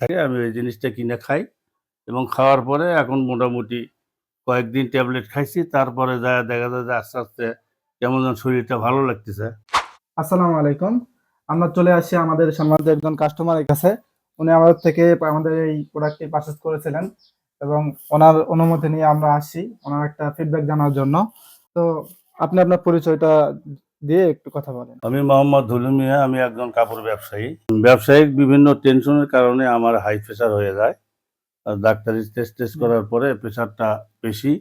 থাকে, আমি ওই জিনিসটা কিনে খাই এবং খাওয়ার পরে এখন মোটামুটি কয়েকদিন ট্যাবলেট খাইছি, তারপরে যা দেখা যায় যে আস্তে আস্তে কেমন যেন শরীরটা ভালো লাগতেছে। আসসালামু আলাইকুম। আমরা চলে আসি আমাদের সম্মানিত একজন কাস্টমারের কাছে। উনি আমাদের থেকে আমাদের এই প্রোডাক্টটি পারচেস করেছিলেন এবং ওনার অনুমতি নিয়ে আমরা আসি ওনার একটা ফিডব্যাক জানার জন্য। তো আপনি আপনার পরিচয়টা দিয়ে একটু কথা বলেন। আমি মোহাম্মদ ধুলু মিয়া আমি একজন কাপড় ব্যবসায়ী। ব্যবসায়িক বিভিন্ন টেনশনের কারণে আমার হাই প্রেশার হয়ে যায়। আর ডাক্তারি টেস্ট টেস্ট করার পরে প্রেশারটা বেশি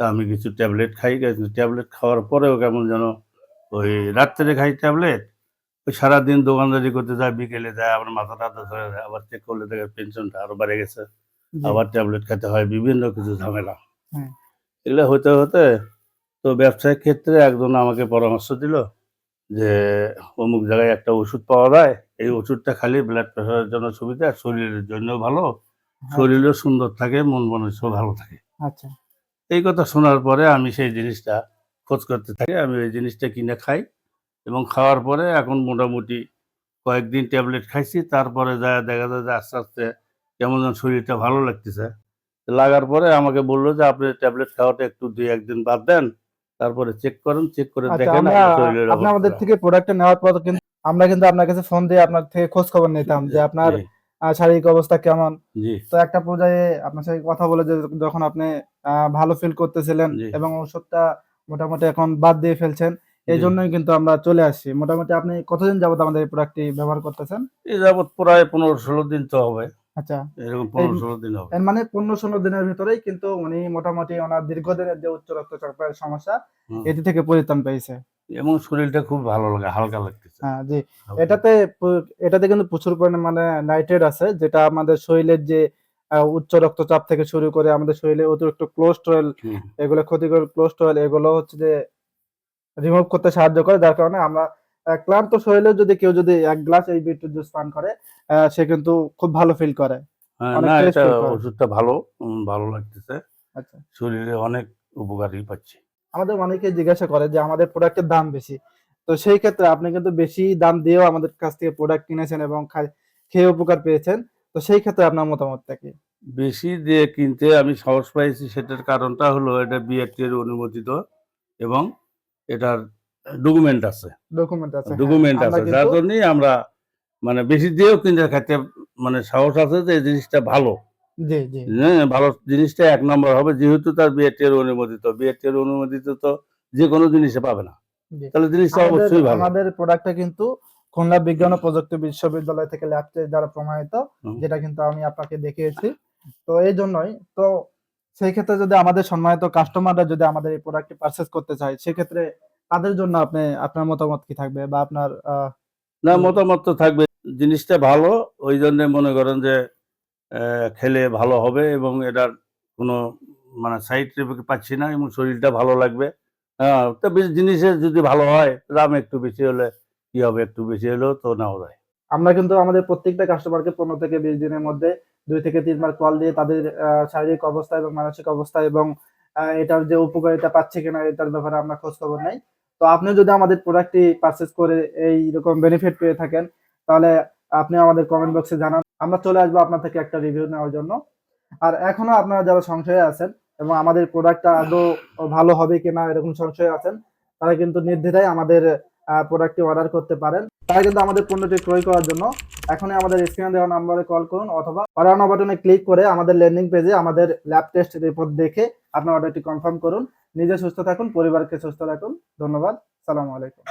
তা আমি কিছু ট্যাবলেট খাই। ট্যাবলেট খাওয়ার পরেও কেমন যেন ওই রাত্রে খাই ট্যাবলেট ওই সারাদিন দোকানদারি করতে যায় বিকেলে যায় আবার মাথা টাথা ধরে যায় আবার চেক করলে দেখে পেনশনটা আরও বেড়ে গেছে। আবার ট্যাবলেট খেতে হয় বিভিন্ন কিছু ঝামেলা। হ্যাঁ। এগুলো হতে হতে তো ব্যবসায়িক ক্ষেত্রে একজন আমাকে পরামর্শ দিল যে অমুক জায়গায় একটা ওষুধ পাওয়া যায় এই ওষুধটা খালি ব্লাড প্রেশারের জন্য সুবিধা শরীরের জন্য ভালো শরীরও সুন্দর থাকে মন মনুষ্য ভালো থাকে। আচ্ছা। এই কথা শোনার পরে আমি সেই জিনিসটা খোঁজ করতে থাকি আমি ওই জিনিসটা কিনে খাই এবং খাওয়ার পরে এখন মোটামুটি কয়েকদিন ট্যাবলেট খাইছি তারপরে যা দেখা যায় যে আস্তে আস্তে কেমন যেন শরীরটা ভালো লাগতেছে। লাগার পরে আমাকে বলল যে আপনি ট্যাবলেট খাওয়াটা একটু দুই একদিন বাদ দেন তারপরে চেক করেন চেক করে আচ্ছা দেখেন আপনি আমাদের থেকে প্রোডাক্টটা নেওয়ার পর কিন্তু আমরা কিন্তু আপনার কাছে ফোন দিয়ে আপনার থেকে খোঁজ খবর নিতাম যে আপনার শারীরিক অবস্থা কেমন। জি। তো একটা পর্যায়ে আপনার সাথে কথা বলে যে যখন আপনি ভালো ফিল করতেছিলেন এবং ওষুধটা মোটামুটি এখন বাদ দিয়ে ফেলছেন এই জন্যই কিন্তু আমরা চলে আসি মোটামুটি আপনি কতদিন যাবত আমাদের এই প্রোডাক্টটি ব্যবহার করতেছেন? এই যাবত প্রায় পনেরো ষোলো দিন তো হবে। আচ্ছা। এরকম পনেরো ষোলো দিন হবে। এর মানে পনেরো ষোলো দিনের ভিতরেই কিন্তু উনি মোটামুটি ওনার দীর্ঘদিনের যে উচ্চ রক্তচাপের সমস্যা এটি থেকে পরিত্রাণ পেয়েছে। এবং শরীরটা খুব ভালো লাগে হালকা লাগতেছে। হ্যাঁ জি। এটাতে এটাতে কিন্তু প্রচুর পরিমাণে নাইট্রেট আছে যেটা আমাদের শরীরের যে উচ্চ রক্তচাপ থেকে শুরু করে আমাদের শরীরে অতিরিক্ত কোলেস্টেরল এগুলো ক্ষতিকর কোলেস্টেরল এগুলো হচ্ছে যে রিমুভ করতে সাহায্য করে যার কারণে আমরা ক্লান্ত শরীরে যদি কেউ যদি এক গ্লাস এই বিটরুট জুস পান করে সে কিন্তু খুব ভালো ফিল করে। হ্যাঁ, না এটা ওষুধটা ভালো ভালো লাগতেছে। আচ্ছা। শরীরে অনেক উপকারই পাচ্ছি। আমাদের অনেকে জিজ্ঞাসা করে যে আমাদের প্রোডাক্টের দাম বেশি। তো সেই ক্ষেত্রে আপনি কিন্তু বেশি দাম দিয়েও আমাদের কাছ থেকে প্রোডাক্ট কিনেছেন এবং খেয়ে উপকার পেয়েছেন। তো সেই ক্ষেত্রে আপনার মতামতটা কি? বেশি দিয়ে কিনতে আমি সাহস পাইছি সেটার কারণটা হলো এটা বিআরটি এর অনুমোদিত এবং এটার ডকুমেন্ট আছে। ডকুমেন্ট আছে হ্যাঁ, ডকুমেন্ট আছে যার জন্যই আমরা মানে বেশি দিয়েও কিনতে খাইতে মানে সাহস আছে যে এই জিনিসটা ভালো। হ্যাঁ ভালো জিনিসটা এক নম্বর হবে যেহেতু তার বিআরটি এর অনুমোদিত বিআরটি এর অনুমোদিত তো যে কোনো জিনিসে পাবে না। তাহলে জিনিসটা অবশ্যই ভালো। আমাদের প্রোডাক্টটা কিন্তু খুলনা বিজ্ঞান ও প্রযুক্তি বিশ্ববিদ্যালয় থেকে ল্যাব দ্বারা প্রমাণিত যেটা কিন্তু আমি আপনাকে দেখিয়েছি। তো এই জন্যই তো সেই ক্ষেত্রে যদি আমাদের সম্মানিত কাস্টমাররা যদি আমাদের এই প্রোডাক্টটি পারচেজ করতে চায় সেক্ষেত্রে তাদের জন্য আপনি আপনার মতামত কি থাকবে বা আপনার না মতামত তো থাকবে। জিনিসটা ভালো ওই জন্য মনে করেন যে খেলে ভালো হবে এবং এটার কোনো মানে সাইড এফেক্ট পাচ্ছি না এবং শরীরটা ভালো লাগবে। হ্যাঁ তো বেশ- জিনিসের যদি ভালো হয় দাম একটু বেশি হলে কি হবে? একটু বেশি হলেও তো নেওয়া যায়। আমরা কিন্তু আমাদের প্রত্যেকটা কাস্টমারকে পনেরো থেকে বিশ দিনের মধ্যে দুই থেকে তিনবার কল দিয়ে তাদের শারীরিক অবস্থা এবং মানসিক অবস্থা এবং এটার যে উপকারিতা পাচ্ছে কিনা এটার ব্যাপারে আমরা খোঁজ খবর নেই। তো আপনি যদি আমাদের প্রোডাক্টটি পারচেস করে এই রকম বেনিফিট পেয়ে থাকেন, তাহলে আপনি আমাদের কমেন্ট বক্সে জানান। আমরা চলে আসব আপনার থেকে একটা রিভিউ নেওয়ার জন্য। আর এখনও আপনারা যারা সংশয়ে আছেন এবং আমাদের প্রোডাক্টটা আদৌ ভালো হবে কিনা এরকম সংশয়ে আছেন, তারা কিন্তু নির্দ্বিধায় আমাদের প্রোডাক্টটি অর্ডার করতে পারেন। তারা কিন্তু আমাদের পণ্যটি ক্রয় করার জন্য এখনই আমাদের স্ক্রিনে দেওয়া নাম্বারে কল করুন অথবা অর্ডার বাটনে ক্লিক করে আমাদের ল্যান্ডিং পেজে আমাদের ল্যাব টেস্ট রিপোর্ট দেখে আপনার অর্ডারটি কনফার্ম করুন। নিজে সুস্থ থাকুন, পরিবারকে সুস্থ রাখুন। ধন্যবাদ। সালামু আলাইকুম।